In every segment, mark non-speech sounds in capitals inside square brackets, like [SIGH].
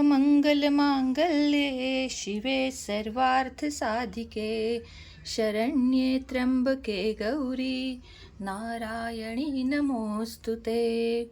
मंगलमांगल्ये शिवे सर्वार्थसाधिके शरण्ये त्र्यंबके गौरी नारायणी नमोस्तु ते।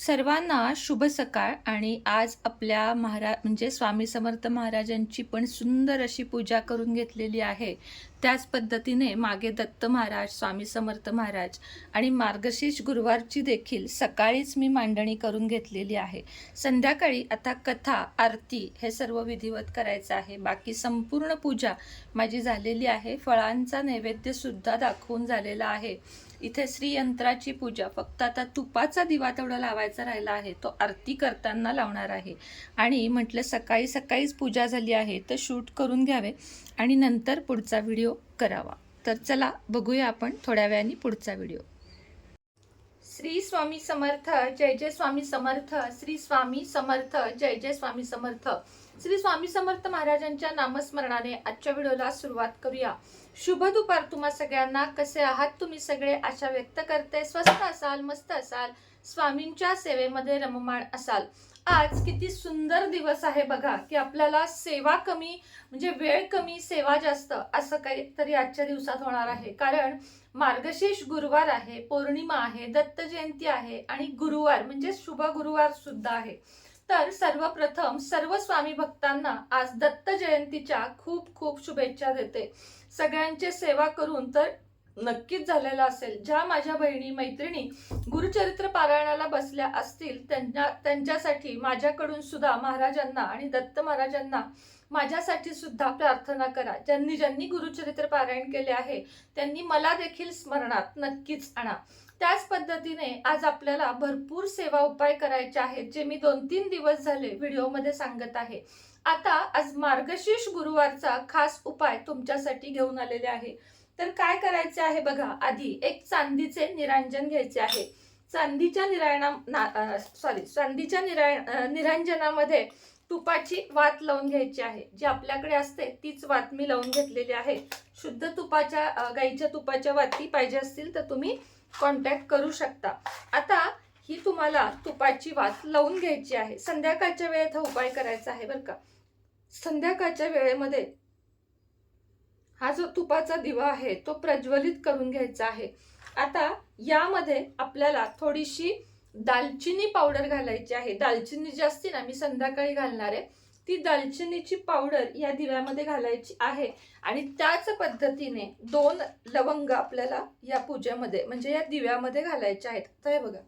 सर्वांना शुभ सकाळ आणि आज आपल्या महारा म्हणजे स्वामी समर्थ महाराजांची पण सुंदर अशी पूजा करून घेतलेली आहे. त्याच पद्धतीने मागे दत्त महाराज स्वामी समर्थ महाराज आणि मार्गशीर्ष गुरुवारची देखील सकाळीच मी मांडणी करून घेतलेली आहे. संध्याकाळी आता कथा आरती हे सर्व विधिवत करायचं आहे. बाकी संपूर्ण पूजा माझी झालेली आहे. फळांचा नैवेद्यसुद्धा दाखवून झालेला आहे. इथे श्रीयंत्राची पूजा. फक्त आता तुपाचा दिवा तेवढा लावायचा राहिला आहे. तो आरती करताना लावणार आहे. आणि म्हटलं सकाळी सकाळीच पूजा झाली आहे तर शूट करून घ्यावे. आणि नंतर पुढचा व्हिडिओ करावा. तर चला बघूया आपण थोड्या वेळाने पुढचा व्हिडिओ. श्री स्वामी समर्थ जय जय स्वामी समर्थ. श्री स्वामी समर्थ जय जय स्वामी समर्थ. श्री स्वामी समर्थ महाराजांच्या नामस्मरणाने आजच्या व्हिडिओला सुरुवात करूया. शुभ दुपार तुम्हा सगळ्यांना. कसे आहात तुम्ही सगळे? आशा व्यक्त करते. स्वस्त असाल मस्त असाल स्वामींच्या सेवेमध्ये रममाण असाल. आज किती सुंदर दिवस आहे बघा की आपल्याला सेवा कमी म्हणजे वेळ कमी सेवा जास्त असं काहीतरी आजच्या दिवसात होणार आहे. कारण मार्गशीर्ष गुरुवार आहे पौर्णिमा आहे दत्त जयंती आहे आणि गुरुवार म्हणजे शुभ गुरुवार सुद्धा आहे. तर सर्वप्रथम सर्व स्वामी भक्तांना आज दत्त जयंतीच्या खूप खूप शुभेच्छा देते. सगळ्यांचे सेवा करून तर नक्कीच झालेला असेल. ज्या माझ्या बहिणी मैत्रिणी गुरुचरित्र पारायणाला बसल्या असतील त्यांना त्यांच्यासाठी माझ्याकडून सुद्धा महाराजांना आणि दत्त महाराजांना माझ्यासाठी सुद्धा प्रार्थना करा. ज्यांनी ज्यांनी गुरुचरित्र पारायण केले आहे त्यांनी मला देखील स्मरणात नक्कीच आणा. त्याच पद्धतीने आज आपल्याला भरपूर सेवा उपाय करायचे आहेत जे मी दोन तीन दिवस झाले व्हिडिओमध्ये सांगत आहे. आता आज मार्गशीर्ष गुरुवारचा खास उपाय तुमच्यासाठी घेऊन आलेले आहे. तर काय करायचे आहे बघा आधी एक चांदीचे निरांजन घ्यायचे आहे. चांदीच्या निरायणा सॉरी चांदीच्या निराय निरांजनामध्ये तुपाची वात लावून घ्यायची आहे. जी आपल्याकडे असते तीच वात मी लावून घेतलेली आहे. शुद्ध तुपाच्या गाईच्या तुपाच्या वाती पाहिजे असतील तर तुम्ही कॉन्टॅक्ट करू शकता. आता ही तुम्हाला तुपाची वात लावून घ्यायची आहे. संध्याकाळच्या वेळेत हा उपाय करायचा आहे बरं का. संध्याकाळच्या वेळेमध्ये हा जो तुपाचा दिवा आहे तो प्रज्वलित करून घ्यायचा आहे. आता यामध्ये आपल्याला थोडीशी दालचिनी पावडर घालायची आहे. दालचिनी जी असते ना मी संध्याकाळी घालणार आहे. ती दालचिनीची पावडर या दिव्यामध्ये घालायची आहे. आणि त्याच पद्धतीने दोन लवंग आपल्याला या पूजेमध्ये म्हणजे या दिव्यामध्ये घालायचे आहेत. तर हे बघा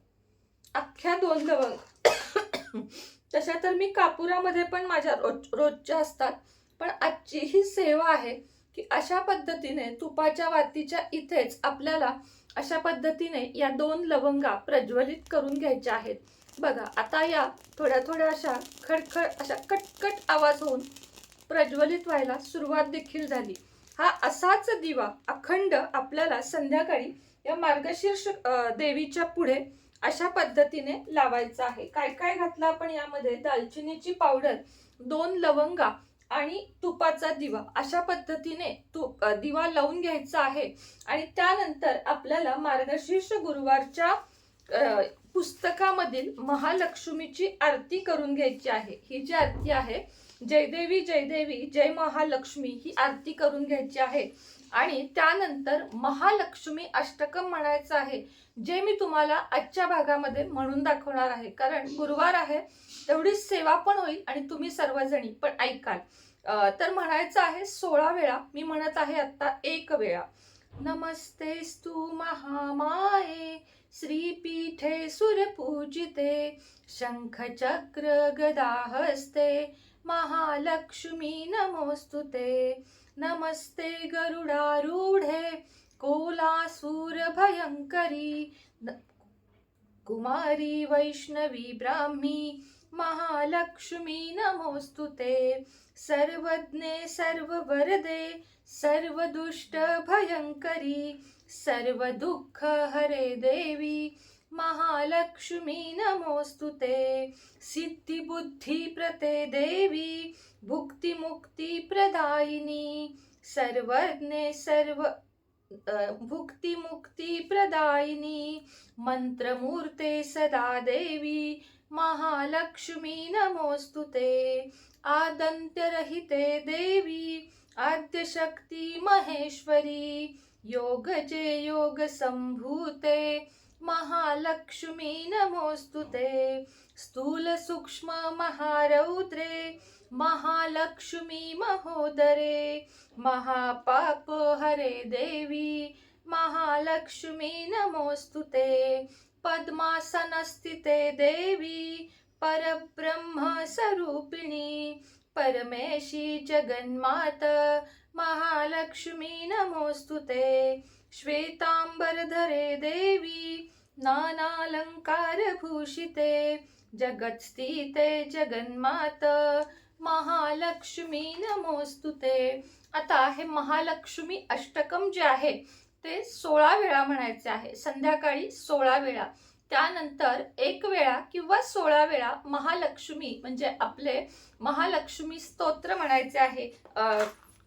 अख्ख्या दोन लवंग. [COUGHS] तशा तर मी कापुरामध्ये पण माझ्या रोज रोजच्या असतात. पण आजची ही सेवा आहे की अशा पद्धतीने तुपाच्या वातीच्या इथेच आपल्याला अशा पद्धतीने या दोन लवंगा प्रज्वलित करून घ्यायच्या आहेत. बघा आता या थोड्या थोड्या अशा खडखड अशा कटकट आवाज होऊन प्रज्वलित व्हायला सुरुवात देखील झाली. हा असाच दिवा अखंड आपल्याला संध्याकाळी या मार्गशीर्ष देवीच्या पुढे अशा पद्धतीने लावायचं आहे. काय काय घातलं आपण यामध्ये? दालचिनीची पावडर दोन लवंगा आणि तुपाचा दिवा. अशा पद्धतीने तूप दिवा लावून घ्यायचा आहे. आणि त्यानंतर आपल्याला मार्गशीर्ष गुरुवारच्या पुस्तकामधील महालक्ष्मीची आरती करून घ्यायची आहे. ही जी आरती आहे जयदेवी जयदेवी जय महालक्ष्मी ही आरती करून घ्यायची आहे. आणि त्यानंतर महालक्ष्मी अष्टकम म्हणायचं आहे जे मी तुम्हाला आजच्या भागामध्ये म्हणून दाखवणार आहे. कारण गुरुवार आहे तेवढीच सेवा पण होईल आणि तुम्ही सर्वजणी पण ऐकाल. तर म्हणायचं आहे सोळा वेळा मी म्हणत आहे आता एक वेळा. नमस्तेस्तु महामाये श्रीपीठे सुरपूजिते शङ्खचक्रगदाहस्ते महालक्ष्मी नमोऽस्तु ते नमस्ते गरुडारूढे कोलासूरभयङ्करी कुमारी वैष्णवी ब्राह्मी महालक्ष्मी नमोस्तुते सर्वज्ञे सर्ववरदे सर्वदुष्ट सर्वदुःखहरे सर्वदुःख हरे देवी महालक्ष्मी नमोस्तुते सिद्धिबुद्धिप्रते देवी भुक्तिमुक्तिप्रदायिनी सर्वज्ञे सर्व भुक्तिमुक्तिप्रदायिनी मंत्रमूर्ते सदा देवी महालक्ष्मी नमोऽस्तु ते। आदन्त्यरहिते देवी आद्यशक्ति महेश्वरी योगजे योगसम्भूते। महालक्ष्मी नमोऽस्तु ते स्थूलसूक्ष्म महारौद्रे महालक्ष्मी महोदरे महापाप हरे देवी महालक्ष्मी नमोऽस्तु ते पद्मासनस्थिते देवी परब्रह्मस्वरूपिणी परमेशी जगन्मात महालक्ष्मी नमोऽस्तु ते श्वेताम्बरधरे देवी नानालङ्कारभूषिते जगत्स्थिते जगन्मात महालक्ष्मी नमोस्तु ते आता हे महालक्ष्मी अष्टकम जे आहे ते सोळा वेळा म्हणायचे आहे. संध्याकाळी सोळा वेळा. त्यानंतर एक वेळा किंवा सोळा वेळा महालक्ष्मी म्हणजे आपले महालक्ष्मी स्तोत्र म्हणायचे आहे.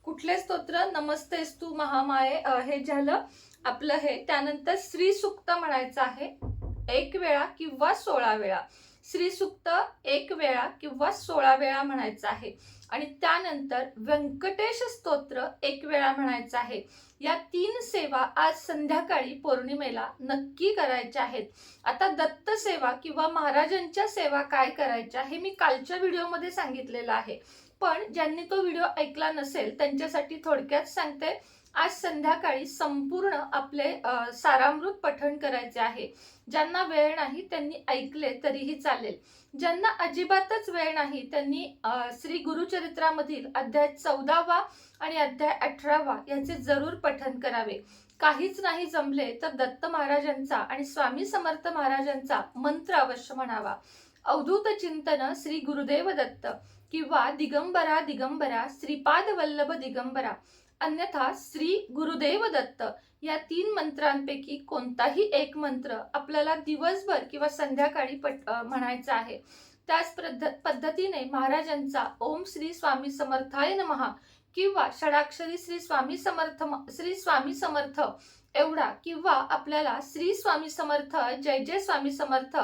कुठले स्तोत्र? नमस्तेस्तू महामाये हे झालं आपलं हे. त्यानंतर श्री सुक्त म्हणायचं आहे एक वेळा किंवा सोळा वेळा. श्री सुक्त एक वेळा किंवा सोळा वेळा म्हणायचं आहे. आणि त्यानंतर व्यंकटेश स्तोत्र एक वेळा म्हणायचं आहे. या तीन सेवा आज संध्याकाळी पौर्णिमेला नक्की करायच्या आहेत. आता दत्त सेवा किंवा महाराजांच्या सेवा काय करायच्या हे मी कालच्या व्हिडिओमध्ये सांगितलेलं आहे. पण ज्यांनी तो व्हिडिओ ऐकला नसेल त्यांच्यासाठी थोडक्यात सांगते. आज संध्याकाळी संपूर्ण आपले सारामृत पठण करायचे आहे. ज्यांना वेळ नाही त्यांनी ऐकले तरीही चालेल. ज्यांना अजिबातच वेळ नाही त्यांनी श्री गुरुचरित्रामधील अध्याय चौदावा आणि अध्याय अठरावा याचे जरूर पठन करावे. काहीच नाही जमले तर दत्त महाराजांचा आणि स्वामी समर्थ महाराजांचा मंत्र अवश्य म्हणावा. अवधूत चिंतन श्री गुरुदेव दत्त किंवा दिगंबरा दिगंबरा श्रीपाद वल्लभ दिगंबरा अन्यथा श्री गुरुदेव दत्त या तीन मंत्रांपैकी कोणताही एक मंत्र आपल्याला दिवसभर किंवा संध्याकाळी पट म्हणायचा आहे. त्याच पद्धत पद्धतीने महाराजांचा ओम श्री स्वामी समर्थाय नमहा किंवा षडाक्षरी श्री स्वामी समर्थ श्री स्वामी समर्थ एवढा किंवा आपल्याला श्री स्वामी समर्थ जय जय स्वामी समर्थ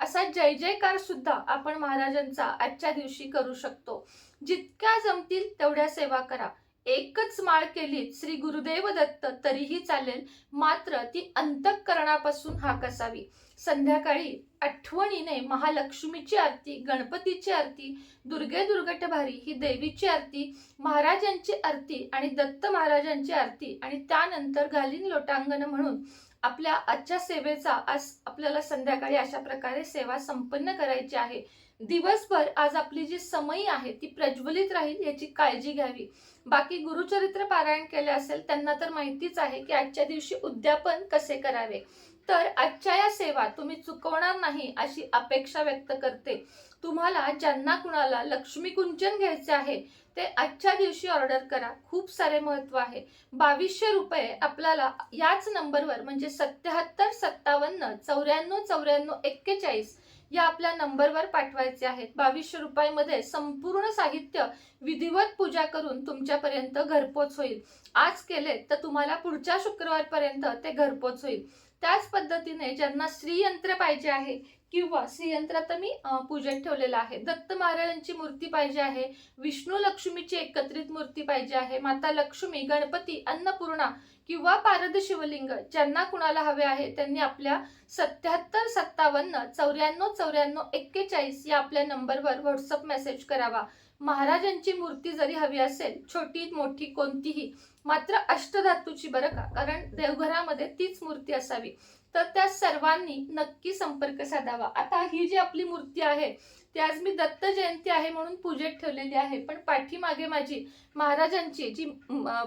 असा जय जयकार सुद्धा आपण महाराजांचा आजच्या दिवशी करू शकतो. जितक्या जमतील तेवढ्या सेवा करा. एकच माळ केली श्री गुरुदेव दत्त तरीही चालेल. मात्र ती अंतःकरणापासून हाक असावी संध्याकाळी आठवणीने महालक्ष्मीची आरती गणपतीची आरती दुर्गे दुर्गट भारी ही देवीची आरती महाराजांची आरती आणि दत्त महाराजांची आरती आणि त्यानंतर घालीन लोटांगण म्हणून आपल्या आजच्या सेवेचा आज आपल्याला संध्याकाळी अशा प्रकारे सेवा संपन्न करायची आहे. दिवसभर आज आपली जी समयी आहे ती प्रज्वलित राहील याची काळजी घ्यावी. बाकी गुरुचरित्र पारायण केले असेल त्यांना तर माहितीच आहे की आजच्या दिवशी उद्यापन कसे करावे. तर आजच्या या सेवा तुम्ही चुकवणार नाही अशी अपेक्षा व्यक्त करते. तुम्हाला ज्यांना कुणाला लक्ष्मी कुंचन घ्यायचे आहे ते आजच्या दिवशी ऑर्डर करा. खूप सारे महत्त्व आहे. बावीसशे रुपये आपल्याला याच नंबरवर म्हणजे सत्याहत्तर सत्तावन्न चौऱ्याण्णव चौऱ्याण्णव एक्केचाळीस या आपल्या नंबरवर पाठवायचे आहेत. बावीसशे रुपयामध्ये संपूर्ण साहित्य विधिवत पूजा करून तुमच्यापर्यंत घरपोच होईल. आज केले तर तुम्हाला पुढच्या शुक्रवारपर्यंत ते घरपोच होईल. त्याच पद्धतीने ज्यांना श्रीयंत्र पाहिजे आहे किंवा श्रीयंत्रात मी पूजन पूजेत ठेवलेलं आहे. दत्त महाराजांची मूर्ती पाहिजे आहे विष्णू लक्ष्मीची एकत्रित मूर्ती पाहिजे आहे माता लक्ष्मी गणपती अन्नपूर्णा किंवा पारद शिवलिंग ज्यांना कुणाला हवे आहे त्यांनी आपल्या सत्याहत्तर सत्तावन्न चौऱ्याण्णव चौऱ्याण्णव एक्केचाळीस या आपल्या नंबरवर व्हॉट्सअप मेसेज करावा. महाराजांची मूर्ती जरी हवी असेल छोटी मोठी कोणतीही मात्र अष्टधातूची बरं का? कारण देवघरामध्ये तीच मूर्ती असावी. तर त्या सर्वांनी नक्की संपर्क साधावा. आता ही जी आपली मूर्ती आहे ती आज मी दत्त जयंती आहे म्हणून पूजेत ठेवलेली आहे. पण पाठीमागे माझी महाराजांची जी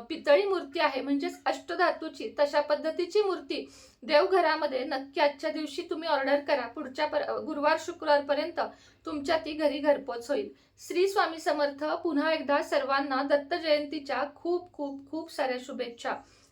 पितळी मूर्ती आहे म्हणजेच अष्टधातूची तशा पद्धतीची मूर्ती देवघरामध्ये नक्की आजच्या दिवशी तुम्ही ऑर्डर करा. पुढच्या पर गुरुवार शुक्रवारपर्यंत तुमच्या ती घरी घरपोच होईल. श्री स्वामी समर्थ पुन्हा एकदा सर्वांना दत्त जयंतीच्या खूप खूप खूप साऱ्या शुभेच्छा.